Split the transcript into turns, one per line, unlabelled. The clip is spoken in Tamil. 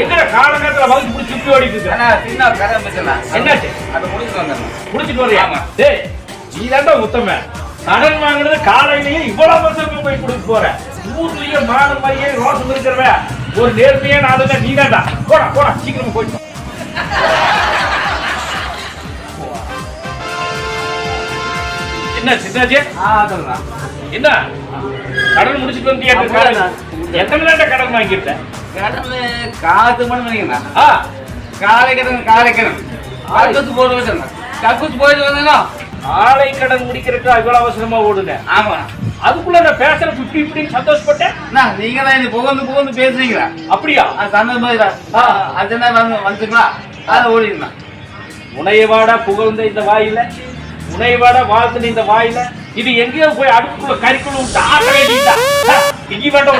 எங்கடா காலங்கத்துல வகுத்து பிடிச்சி சுத்தி ஓடிட்டு இருக்க?
அண்ணா சின்ன கதை இருந்துச்சுண்ணா
என்னாச்சு?
அதை முடிச்சுட்டு வந்தேன்
முடிச்சிட்டு வரியா. டேய் நீ தாண்டா உத்தம. கடன் காலையிலேயே இவ்வளவு வருஷம் போய் கொடுக்க போற. ஊர்லயே மாடு மாதிரியே ரோசம் இருக்கிறவ ஒரு நேர்மையான ஆளுங்க நீ தாண்டா போடா போடா சீக்கிரம் போயிட்டு என்ன சித்தாஜி
ஆ
என்ன? கடன் முடிச்சிட்டு
அப்படியா?
எத்தனை நாட்டா கடன் வாங்கிட்ட
கடமை காத்து மணி பண்ணிங்கண்ணா
ஆ.
காலை கடன் காலை கடன். கக்கூத்து போட்டு வச்சிருந்தேன் கக்கூத்து போயிட்டு வந்தேன்னா?
ஆலை கடன் முடிக்கிறதுக்கு இவ்வளவு அவசரமா ஓடுனேன்.
ஆமா.
அதுக்குள்ள நான் பேசுற இப்படி இப்படின்னு சந்தோஷப்பட்டேன்.
நீங்க தான் இது புகழ்ந்து புகழ்ந்து பேசுறீங்களா?
அப்படியா?
அது சந்தோஷம் மாதிரி
ஆ.
அர்ஜென்டா வந்து வந்துங்களா அதை ஓடிடுண்ணா
உனையவாடா புகழ்ந்த இந்த வாயில. உனையவாடா வாழ்ந்த இந்த வாயில. இது எங்கேயோ போய் அடுப்புக்குள்ள கறிக்குள்ள விட்டு ஆட்ட வேண்டியதா வேண்டாம்